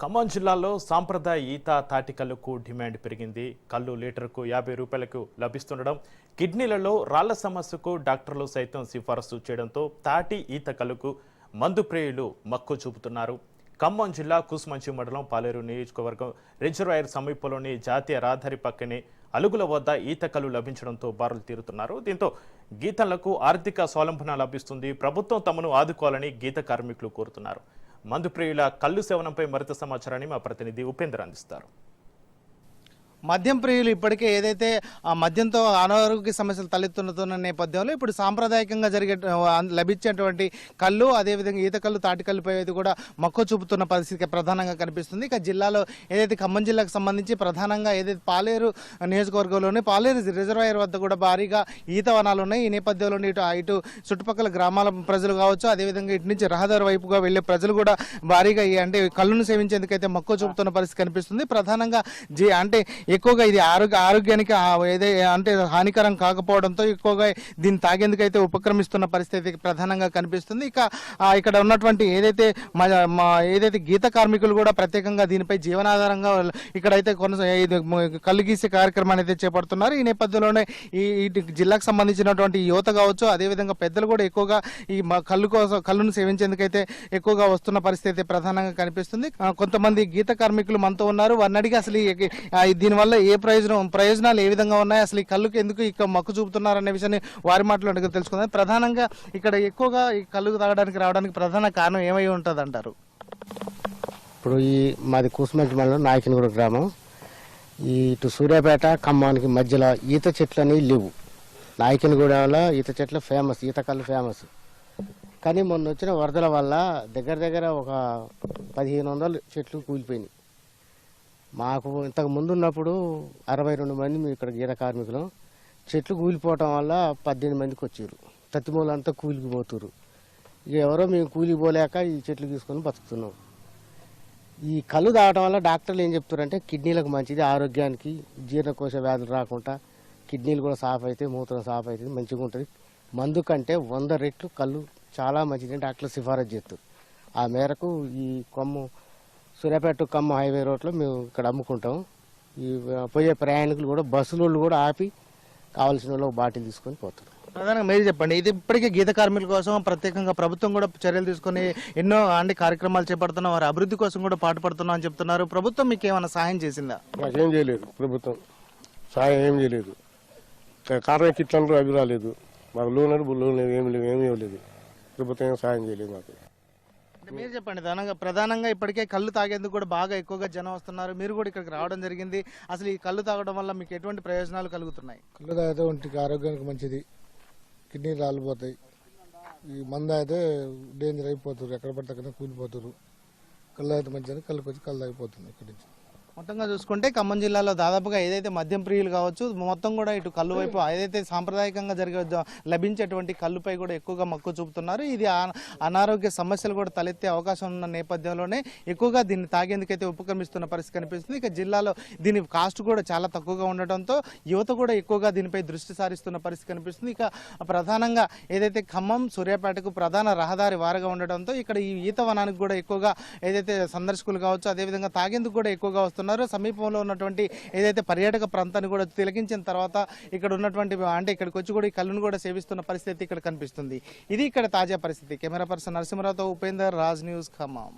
ఖమ్మం జిల్లాలో సాంప్రదాయ ఈత తాటి డిమాండ్ పెరిగింది. కళ్ళు లీటర్కు యాభై రూపాయలకు లభిస్తుండడం కిడ్నీలలో రాళ్ళ సమస్యకు డాక్టర్లు సైతం సిఫారసు చేయడంతో తాటి ఈత కల్లుకు మందు ప్రేయులు మక్కువ చూపుతున్నారు. ఖమ్మం జిల్లా కుసుమంచి మండలం పాలేరు నియోజకవర్గం రిజర్వాయర్ సమీపంలోని జాతీయ రహదారి పక్కనే అలుగుల వద్ద ఈత లభించడంతో బారులు తీరుతున్నారు. దీంతో గీతలకు ఆర్థిక స్వాలంబన లభిస్తుంది. ప్రభుత్వం తమను ఆదుకోవాలని గీత కార్మికులు కోరుతున్నారు. మందుప్రియుల కళ్ళు సేవనంపై మరింత సమాచారాన్ని మా ప్రతినిధి ఉపేంద్ర అందిస్తారు. మద్యం ప్రియులు ఇప్పటికే ఏదైతే ఆ మద్యంతో అనారోగ్య సమస్యలు తలెత్తుతున్న నేపథ్యంలో ఇప్పుడు సాంప్రదాయకంగా జరిగే లభించేటువంటి కళ్ళు అదేవిధంగా ఈత కళ్ళు తాటి కళ్ళుపై అయితే కూడా మక్కువ చూపుతున్న పరిస్థితి ప్రధానంగా కనిపిస్తుంది. ఇక జిల్లాలో ఏదైతే ఖమ్మం జిల్లాకు సంబంధించి ప్రధానంగా ఏదైతే పాలేరు నియోజకవర్గంలోని పాలేరు రిజర్వాయర్ వద్ద కూడా భారీగా ఈత వనాలు ఉన్నాయి. ఈ నేపథ్యంలో ఇటు ఇటు చుట్టుపక్కల గ్రామాల ప్రజలు కావచ్చు అదేవిధంగా ఇటు నుంచి రహదారి వైపుగా వెళ్ళే ప్రజలు కూడా భారీగా అంటే కళ్ళును సేవించేందుకైతే మక్కువ చూపుతున్న పరిస్థితి కనిపిస్తుంది. ప్రధానంగా జీ అంటే ఎక్కువగా ఇది ఆరోగ్య ఆరోగ్యానికి ఏదే అంటే హానికరం కాకపోవడంతో ఎక్కువగా దీన్ని తాగేందుకైతే ఉపక్రమిస్తున్న పరిస్థితి ప్రధానంగా కనిపిస్తుంది. ఇక ఇక్కడ ఉన్నటువంటి ఏదైతే మా మా ఏదైతే గీత కార్మికులు కూడా ప్రత్యేకంగా దీనిపై జీవనాధారంగా ఇక్కడైతే కొనసా ఇది కళ్ళు గీసే కార్యక్రమాన్ని అయితే చేపడుతున్నారు. ఈ నేపథ్యంలోనే ఈ ఇటు జిల్లాకు సంబంధించినటువంటి యువత కావచ్చు అదేవిధంగా పెద్దలు కూడా ఎక్కువగా ఈ కళ్ళు కోసం కళ్ళును సేవించేందుకైతే ఎక్కువగా వస్తున్న పరిస్థితి ప్రధానంగా కనిపిస్తుంది. కొంతమంది గీత కార్మికులు మనతో ఉన్నారు. వారిని అడిగి అసలు ఈ- వల్ల ఏ ప్రయోజనం ప్రయోజనాలు ఏ విధంగా ఉన్నాయి అసలు ఈ కళ్ళుకి ఎందుకు ఇక్కడ మక్కు చూపుతున్నారు అనే విషయాన్ని వారి మాటలు అడిగి తెలుసుకుందాం. ప్రధానంగా ఇక్కడ ఎక్కువగా ఈ కళ్ళు తాగడానికి రావడానికి ప్రధాన కారణం ఏమై ఉంటుంది అంటారు ఇప్పుడు ఈ మాది కూసుమంచి మండలం నాయకనగూడ గ్రామం. ఈ ఇటు సూర్యాపేట ఖమ్మానికి మధ్యలో ఈత చెట్లు అనేవి లేవు. నాయకనగూడలో ఈత చెట్లు ఫేమస్ ఈత కళ్ళు ఫేమస్. కానీ మొన్న వచ్చిన వరదల వల్ల దగ్గర దగ్గర ఒక పదిహేను వందలు చెట్లు కూలిపోయినాయి. మాకు ఇంతకు ముందు ఉన్నప్పుడు అరవై రెండు మంది మేము ఇక్కడ గీత కార్మికులు. చెట్లు కూలిపోవటం వల్ల పద్దెనిమిది మందికి వచ్చారు తత్తిమూలంతా కూలిపోతురు ఇక ఎవరో మేము కూలిపోలేక ఈ చెట్లు తీసుకొని బతుకుతున్నాం. ఈ కళ్ళు తాగడం వల్ల డాక్టర్లు ఏం చెప్తారంటే కిడ్నీలకు మంచిది ఆరోగ్యానికి జీర్ణకోశ వ్యాధులు రాకుండా కిడ్నీలు కూడా సాఫ్ అవుతాయి మూత్రం సాఫ్ అవుతుంది మంచిగా ఉంటుంది. మందు కంటే వంద రెట్లు కళ్ళు చాలా మంచిది డాక్టర్లు సిఫారసు చేస్తారు. ఆ మేరకు ఈ కొమ్ము సూర్యాపేట టు ఖమ్మం హైవే రోడ్లో మేము ఇక్కడ అమ్ముకుంటాం. ఈ పోయే ప్రయాణికులు కూడా బస్సుల వాళ్ళు కూడా ఆపి కావాల్సిన వాళ్ళు ఒక బాటిల్ తీసుకొని పోతారు. ప్రధానంగా మీరు చెప్పండి ఇది ఇప్పటికే గీత కార్మికుల కోసం ప్రత్యేకంగా ప్రభుత్వం కూడా చర్యలు తీసుకొని ఎన్నో అంటే కార్యక్రమాలు చేపడుతున్నాం వారి అభివృద్ధి కోసం కూడా పాటుపడుతున్నాం అని చెప్తున్నారు. ప్రభుత్వం మీకు ఏమైనా సహాయం చేసిందా? మాకేం చేయలేదు ప్రభుత్వం. సాయం ఏం చేయలేదు. కా- కారణం కిట్లంలో అవి రాలేదు. మాకు లోన్ లోన్ లేదు ఏమి లేవు ఏమీ ఇవ్వలేదు. ప్రభుత్వం ఏం సాయం చేయలేదు మాకు. మీరు చెప్పండి దానంగా ప్రధానంగా ఇప్పటికే కళ్ళు తాగేందుకు కూడా బాగా ఎక్కువగా జనం వస్తున్నారు. మీరు కూడా ఇక్కడికి రావడం జరిగింది. అసలు ఈ కళ్ళు తాగడం వల్ల మీకు ఎటువంటి ప్రయోజనాలు కలుగుతున్నాయి? కళ్ళు తాగితే ఒంటికి ఆరోగ్యానికి మంచిది. కిడ్నీ రాలిపోతాయి. ఈ మందు అయితే డేంజర్ అయిపోతారు. ఎక్కడ పడితే అక్కడ కూలిపోతారు. కళ్ళు అయితే మంచిదని కళ్ళుకొచ్చి కళ్ళు తాగిపోతుంది ఇక్కడి నుంచి. మొత్తంగా చూసుకుంటే ఖమ్మం జిల్లాలో దాదాపుగా ఏదైతే మద్యం ప్రియులు కావచ్చు మొత్తం కూడా ఇటు కళ్ళు వైపు ఏదైతే సాంప్రదాయకంగా జరిగే లభించేటువంటి కళ్ళుపై కూడా ఎక్కువగా మక్కువ చూపుతున్నారు. ఇది ఆ- అనారోగ్య సమస్యలు కూడా తలెత్తే అవకాశం ఉన్న నేపథ్యంలోనే ఎక్కువగా దీన్ని తాగేందుకైతే ఉపక్రమిస్తున్న పరిస్థితి కనిపిస్తుంది. ఇక జిల్లాలో దీని కాస్ట్ కూడా చాలా తక్కువగా ఉండటంతో యువత కూడా ఎక్కువగా దీనిపై దృష్టి సారిస్తున్న పరిస్థితి కనిపిస్తుంది. ఇక ప్రధానంగా ఏదైతే ఖమ్మం సూర్యాపేటకు ప్రధాన రహదారి వారగా ఉండటంతో ఇక్కడ ఈ ఈత వనానికి కూడా ఎక్కువగా ఏదైతే సందర్శకులు కావచ్చు అదేవిధంగా తాగేందుకు కూడా ఎక్కువగా వస్తున్నారు సమీపంలో ఉన్నటువంటి ఏదైతే పర్యాటక ప్రాంతాన్ని కూడా తిలకించిన తర్వాత ఇక్కడ ఉన్నటువంటి అంటే ఇక్కడికి వచ్చి కూడా ఈ కళ్ళును కూడా సేవిస్తున్న పరిస్థితి ఇక్కడ కనిపిస్తుంది. ఇది ఇక్కడ తాజా పరిస్థితి. కెమెరా పర్సన్ నరసింహరావుతో ఉపేందర్ రాజ్ న్యూస్ ఖమ్మం.